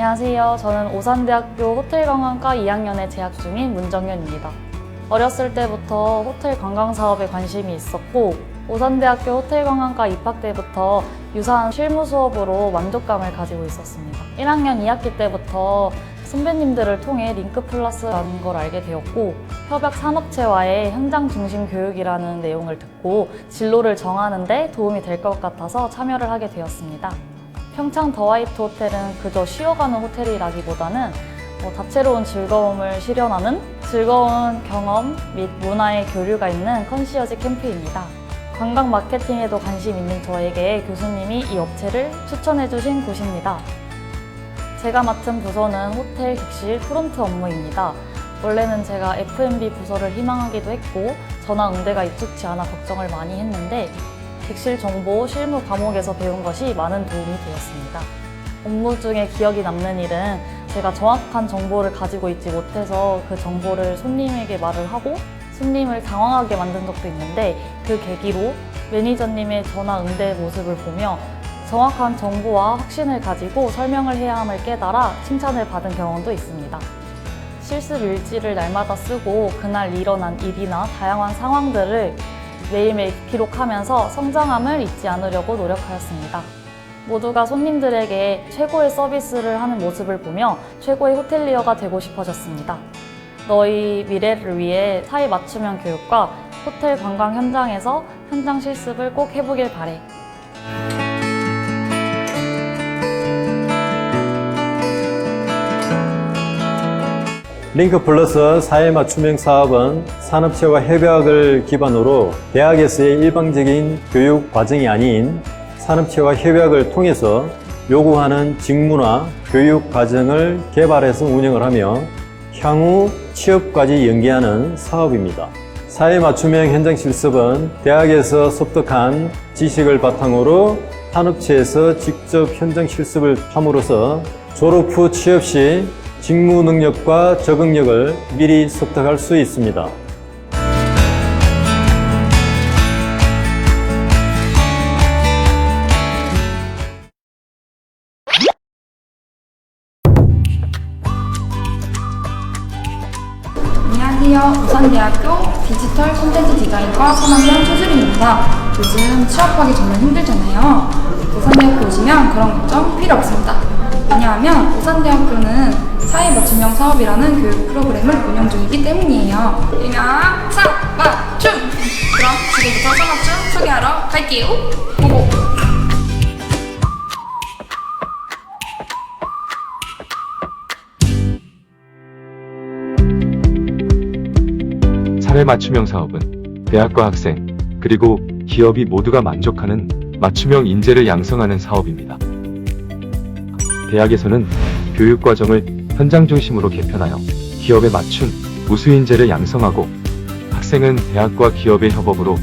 안녕하세요. 저는 오산대학교 호텔관광과 2학년에 재학 중인 문정현입니다. 어렸을 때부터 호텔 관광 사업에 관심이 있었고 오산대학교 호텔관광과 입학 때부터 유사한 실무 수업으로 만족감을 가지고 있었습니다. 1학년 2학기 때부터 선배님들을 통해 링크 플러스라는 걸 알게 되었고 협약 산업체와의 현장 중심 교육이라는 내용을 듣고 진로를 정하는 데 도움이 될 것 같아서 참여를 하게 되었습니다. 평창 더화이트 호텔은 그저 쉬어가는 호텔이라기보다는 뭐 다채로운 즐거움을 실현하는 즐거운 경험 및 문화의 교류가 있는 컨시어지 캠프입니다. 관광 마케팅에도 관심 있는 저에게 교수님이 이 업체를 추천해 주신 곳입니다. 제가 맡은 부서는 호텔 객실 프론트 업무입니다. 원래는 제가 F&B 부서를 희망하기도 했고 전화 응대가 익숙치 않아 걱정을 많이 했는데 객실 정보 실무 과목에서 배운 것이 많은 도움이 되었습니다. 업무 중에 기억이 남는 일은 제가 정확한 정보를 가지고 있지 못해서 그 정보를 손님에게 말을 하고 손님을 당황하게 만든 적도 있는데 그 계기로 매니저님의 전화 응대 모습을 보며 정확한 정보와 확신을 가지고 설명을 해야 함을 깨달아 칭찬을 받은 경험도 있습니다. 실습 일지를 날마다 쓰고 그날 일어난 일이나 다양한 상황들을 매일매일 기록하면서 성장함을 잊지 않으려고 노력하였습니다. 모두가 손님들에게 최고의 서비스를 하는 모습을 보며 최고의 호텔리어가 되고 싶어졌습니다. 너희 미래를 위해 사회 맞춤형 교육과 호텔 관광 현장에서 현장 실습을 꼭 해보길 바래. 링크 플러스 사회 맞춤형 사업은 산업체와 협약을 기반으로 대학에서의 일방적인 교육 과정이 아닌 산업체와 협약을 통해서 요구하는 직무나 교육 과정을 개발해서 운영을 하며 향후 취업까지 연계하는 사업입니다. 사회 맞춤형 현장 실습은 대학에서 습득한 지식을 바탕으로 산업체에서 직접 현장 실습을 함으로써 졸업 후 취업 시 직무 능력과 적응력을 미리 습득할 수 있습니다. 안녕하세요. 우산대학교 디지털 콘텐츠 디자인과 3학년 최수린입니다. 요즘 취업하기 정말 힘들잖아요. 우산대학교 오시면 그런 걱정 필요 없습니다. 왜냐하면 우산대학교는 사회 맞춤형 사업이라는 교육 프로그램을 운영 중이기 때문이에요. 그냥 사 맞춤! 그럼 지금부터 사맞춤 소개하러 갈게요. 고고! 사회 맞춤형 사업은 대학과 학생, 그리고 기업이 모두가 만족하는 맞춤형 인재를 양성하는 사업입니다. 대학에서는 교육 과정을 현장 중심으로 개편하여 기업에 맞춘 우수 인재를 양성하고 학생은 대학과 기업의 협업으로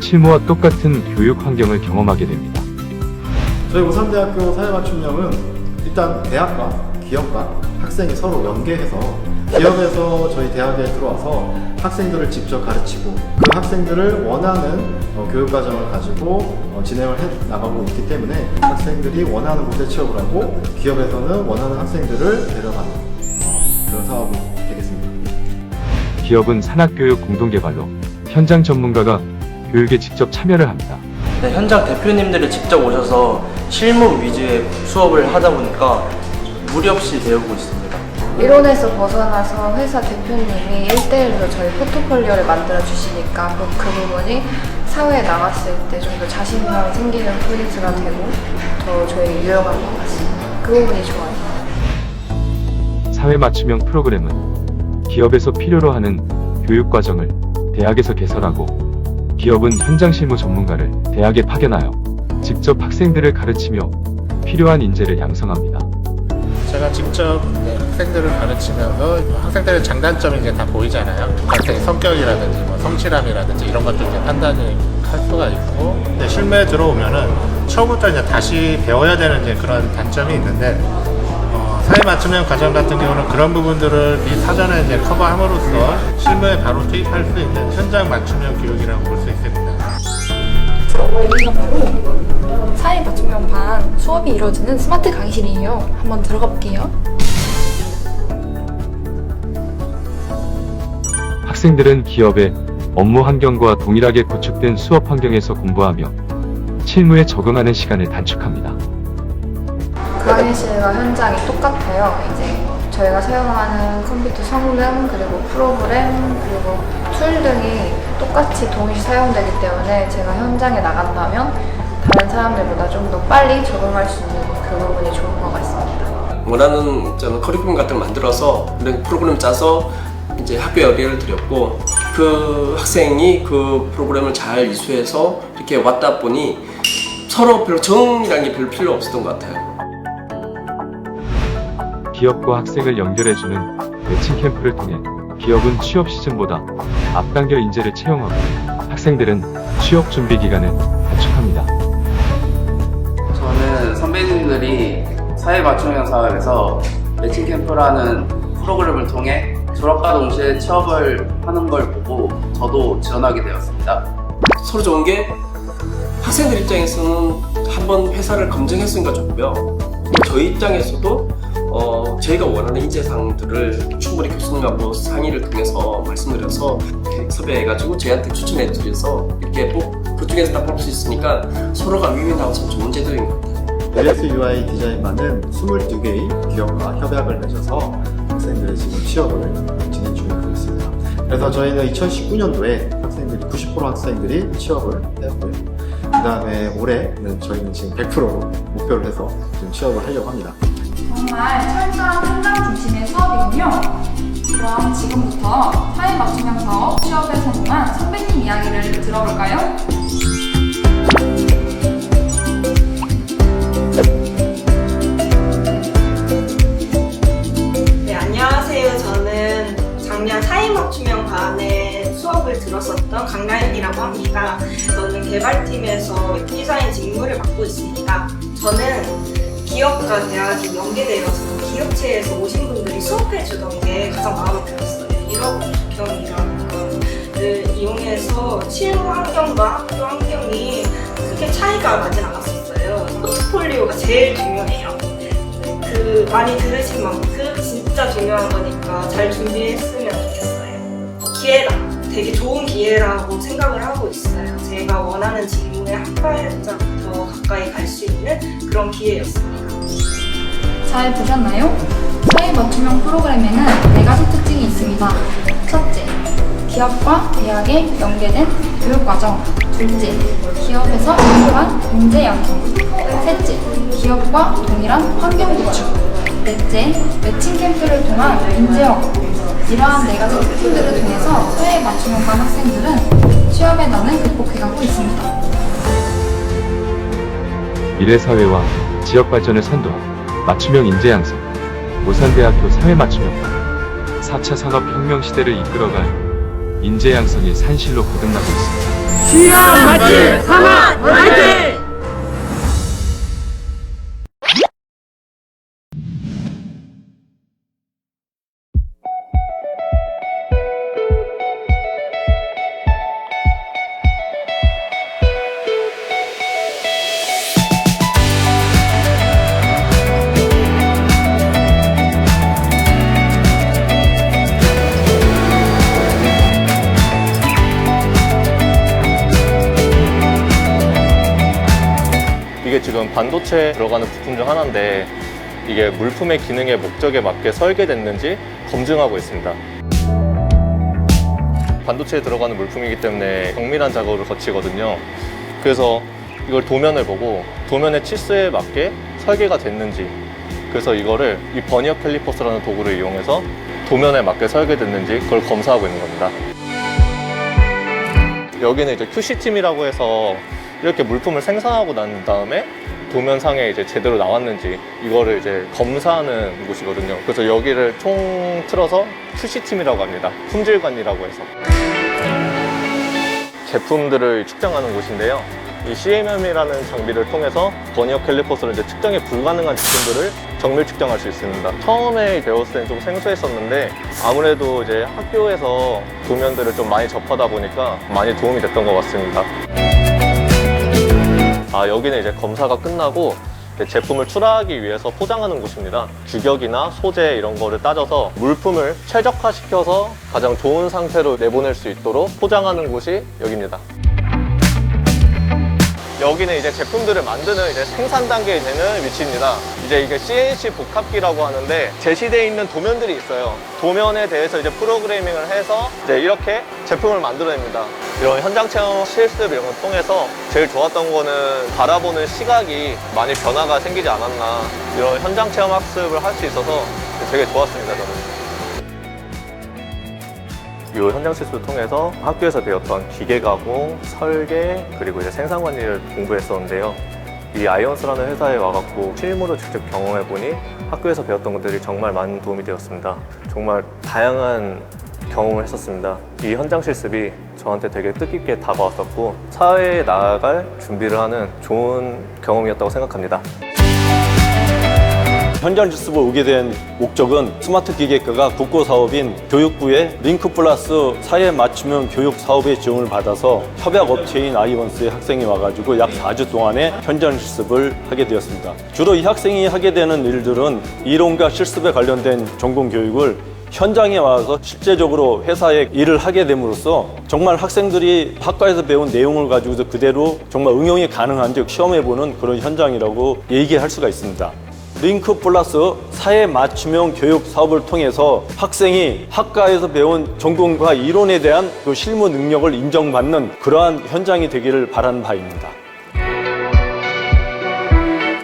실무와 똑같은 교육 환경을 경험하게 됩니다. 저희 우산대학교 사회맞춤형은 일단 대학과 기업과 학생이 서로 연계해서 기업에서 저희 대학에 들어와서 학생들을 직접 가르치고 그 학생들을 원하는 어, 교육 과정을 가지고 어, 진행을 해 나가고 있기 때문에 학생들이 원하는 곳에 취업을 하고 기업에서는 원하는 학생들을 데려가는 어, 그런 사업이 되겠습니다. 기업은 산학교육 공동개발로 현장 전문가가 교육에 직접 참여를 합니다. 네, 현장 대표님들이 직접 오셔서 실무 위주의 수업을 하다 보니까 무리 없이 배우고 있습니다. 이론에서 벗어나서 회사 대표님이 1대1로 저희 포트폴리오를 만들어 주시니까 그, 그 부분이 사회에 나갔을 때 좀 더 자신감 생기는 포인트가 되고 더 저희 유용한 것 같습니다. 그 부분이 좋아요. 사회 맞춤형 프로그램은 기업에서 필요로 하는 교육 과정을 대학에서 개설하고 기업은 현장 실무 전문가를 대학에 파견하여 직접 학생들을 가르치며 필요한 인재를 양성합니다. 제가 직접 네, 학생들을 가르치면서 학생들의 장단점이 이제 다 보이잖아요. 학생의 성격이라든지 뭐 성실함이라든지 이런 것들 이제 판단이 할 수가 있고 근데 실무에 들어오면은 처음부터 이제 다시 배워야 되는 이제 그런 단점이 있는데 어, 사회 맞춤형 과정 같은 경우는 그런 부분들을 미 사전에 이제 커버함으로써 실무에 바로 투입할 수 있는 현장 맞춤형 교육이라고 볼 수 있습니다. 바로 사회 맞춤형 반 수업이 이루어지는 스마트 강의실이에요. 한번 들어가 볼게요. 학생들은 기업의 업무 환경과 동일하게 구축된 수업 환경에서 공부하며 실무에 적응하는 시간을 단축합니다. 강의실과 현장이 똑같아요. 이제 저희가 사용하는 컴퓨터 성능, 그리고 프로그램, 그리고 툴 등이 똑같이 동시 사용되기 때문에 제가 현장에 나간다면 다른 사람들보다 좀 더 빨리 적응할 수 있는 그 부분이 좋은 것 같습니다. 원하는 저는 커리큘럼 같은 걸 만들어서 프로그램 짜서 이제 학교에 의뢰를 드렸고 그 학생이 그 프로그램을 잘 이수해서 이렇게 왔다 보니 서로 별로 정이라는 게 별로 필요 없었던 것 같아요. 기업과 학생을 연결해주는 매칭 캠프를 통해 기업은 취업 시즌보다 앞당겨 인재를 채용하고 학생들은 취업 준비 기간을 단축합니다. 저는 선배님들이 사회 맞춤형 사업에서 매칭 캠프라는 프로그램을 통해 졸업과 동시에 취업을 하는 걸 보고 저도 지원하게 되었습니다. 서로 좋은 게 학생들 입장에서는 한번 회사를 검증했으니까 좋고요. 또 저희 입장에서도 어, 저희가 원하는 인재상들을 충분히 교수님하고 상의를 통해서 말씀드려서 섭외해가지고 저희한테 추천해드려서 이렇게 꼭그 중에서 딱 뽑을 수 있으니까 서로가 윈윈하고 참 좋은 제도인 것 같아요. LS UI 디자인반은 22개의 기업과 협약을 맺어서 학생들의 지금 취업을 진행 중이고 있습니다. 그래서 저희는 2019년도에 학생들이 90% 학생들이 취업을 했고요. 그 다음에 올해는 저희는 지금 100%로 목표를 해서 지금 취업을 하려고 합니다. 정말 철저한 현장 중심의 수업이군요. 그럼 지금부터 맞춤형 사업 취업에 성공한 선배님 이야기를 들어볼까요? 작년 사회맞춤형 반에 수업을 들었었던 강나연이라고 합니다. 저는 개발팀에서 웹디자인 직무를 맡고 있습니다. 저는 기업과 대학이 연계되어서 기업체에서 오신 분들이 수업해 주던 게 가장 마음에 들었어요. 이런 경이라는 거를 이용해서 실무 환경과 학교 환경이 크게 차이가 나진 않았었어요. 포트폴리오가 제일 중요해요. 그 많이 들으신 만큼 진짜 중요한 거니까 잘 준비했으면 좋겠어요. 기회다. 되게 좋은 기회라고 생각을 하고 있어요. 제가 원하는 직무에 한 발짝 더 가까이 갈 수 있는 그런 기회였습니다. 잘 보셨나요? 사회 맞춤형 프로그램에는 네 가지 특징이 있습니다. 첫째, 기업과 대학에 연계된 교육과정. 둘째, 기업에서 요구한 인재 양성. 셋째, 기업과 동일한 환경 구축. 넷째, 매칭 캠프를 통한 인재 확보. 이러한 네 가지 특징들을 통해서 사회 맞춤형 반 학생들은 취업의 난을 극복해가고 있습니다. 미래 사회와 지역 발전을 선도한 맞춤형 인재 양성, 모산대학교 사회 맞춤형 4차 산업혁명 시대를 이끌어갈 인재 양성의 산실로 거듭나고 있습니다. 이게 지금 반도체 들어가는 부품 중 하나인데 이게 물품의 기능의 목적에 맞게 설계됐는지 검증하고 있습니다. 반도체에 들어가는 물품이기 때문에 정밀한 작업을 거치거든요. 그래서 이걸 도면을 보고 도면의 치수에 맞게 설계가 됐는지 그래서 이거를 이 버니어 캘리퍼스라는 도구를 이용해서 도면에 맞게 설계됐는지 그걸 검사하고 있는 겁니다. 여기는 이제 QC팀이라고 해서 이렇게 물품을 생산하고 난 다음에 도면상에 이제 제대로 나왔는지 이거를 이제 검사하는 곳이거든요. 그래서 여기를 총 틀어서 QC팀이라고 합니다. 품질관이라고 해서. 제품들을 측정하는 곳인데요. 이 CMM이라는 장비를 통해서 버니어 캘리퍼스로 이제 측정이 불가능한 제품들을 정밀 측정할 수 있습니다. 처음에 배웠을 때는 좀 생소했었는데 아무래도 이제 학교에서 도면들을 좀 많이 접하다 보니까 많이 도움이 됐던 것 같습니다. 아, 여기는 이제 검사가 끝나고 제품을 출하하기 위해서 포장하는 곳입니다. 규격이나 소재 이런 거를 따져서 물품을 최적화시켜서 가장 좋은 상태로 내보낼 수 있도록 포장하는 곳이 여기입니다. 여기는 이제 제품들을 만드는 이제 생산 단계에 되는 위치입니다. 이제 이게 CNC 복합기라고 하는데 제시되어 있는 도면들이 있어요. 도면에 대해서 이제 프로그래밍을 해서 이제 이렇게 제품을 만들어냅니다. 이런 현장 체험 실습 이런 걸 통해서 제일 좋았던 거는 바라보는 시각이 많이 변화가 생기지 않았나 이런 현장 체험 학습을 할 수 있어서 되게 좋았습니다. 저는. 이 현장 실습을 통해서 학교에서 배웠던 기계 가공, 설계, 그리고 이제 생산 관리를 공부했었는데요. 이 아이언스라는 회사에 와갖고 실무로 직접 경험해보니 학교에서 배웠던 것들이 정말 많은 도움이 되었습니다. 정말 다양한 경험을 했었습니다. 이 현장 실습이 저한테 되게 뜻깊게 다가왔었고 사회에 나아갈 준비를 하는 좋은 경험이었다고 생각합니다. 현장 실습을 오게 된 목적은 스마트 기계과가 국고 사업인 교육부의 링크 플러스 사회 맞춤형 교육 사업의 지원을 받아서 협약 업체인 아이원스의 학생이 와가지고 약 4주 동안의 현장 실습을 하게 되었습니다. 주로 이 학생이 하게 되는 일들은 이론과 실습에 관련된 전공 교육을 현장에 와서 실제적으로 회사에 일을 하게 됨으로써 정말 학생들이 학과에서 배운 내용을 가지고서 그대로 정말 응용이 가능한지 시험해보는 그런 현장이라고 얘기할 수가 있습니다. 링크 플러스 사회 맞춤형 교육 사업을 통해서 학생이 학과에서 배운 전공과 이론에 대한 그 실무 능력을 인정받는 그러한 현장이 되기를 바라는 바입니다.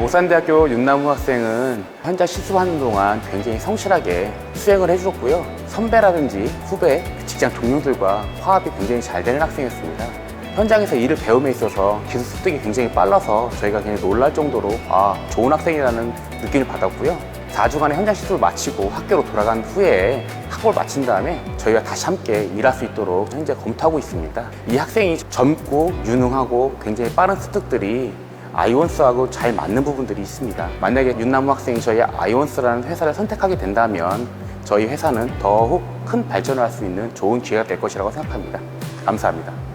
오산대학교 윤나무 학생은 현장 실습하는 동안 굉장히 성실하게 수행을 해주었고요. 선배라든지 후배, 직장 동료들과 화합이 굉장히 잘 되는 학생이었습니다. 현장에서 일을 배움에 있어서 기술 습득이 굉장히 빨라서 저희가 굉장히 놀랄 정도로 아 좋은 학생이라는 느낌을 받았고요. 4주간의 현장 실습을 마치고 학교로 돌아간 후에 학업을 마친 다음에 저희가 다시 함께 일할 수 있도록 현재 검토하고 있습니다. 이 학생이 젊고 유능하고 굉장히 빠른 습득들이 아이원스하고 잘 맞는 부분들이 있습니다. 만약에 윤나무 학생이 저희 아이원스라는 회사를 선택하게 된다면 저희 회사는 더욱 큰 발전을 할 수 있는 좋은 기회가 될 것이라고 생각합니다. 감사합니다.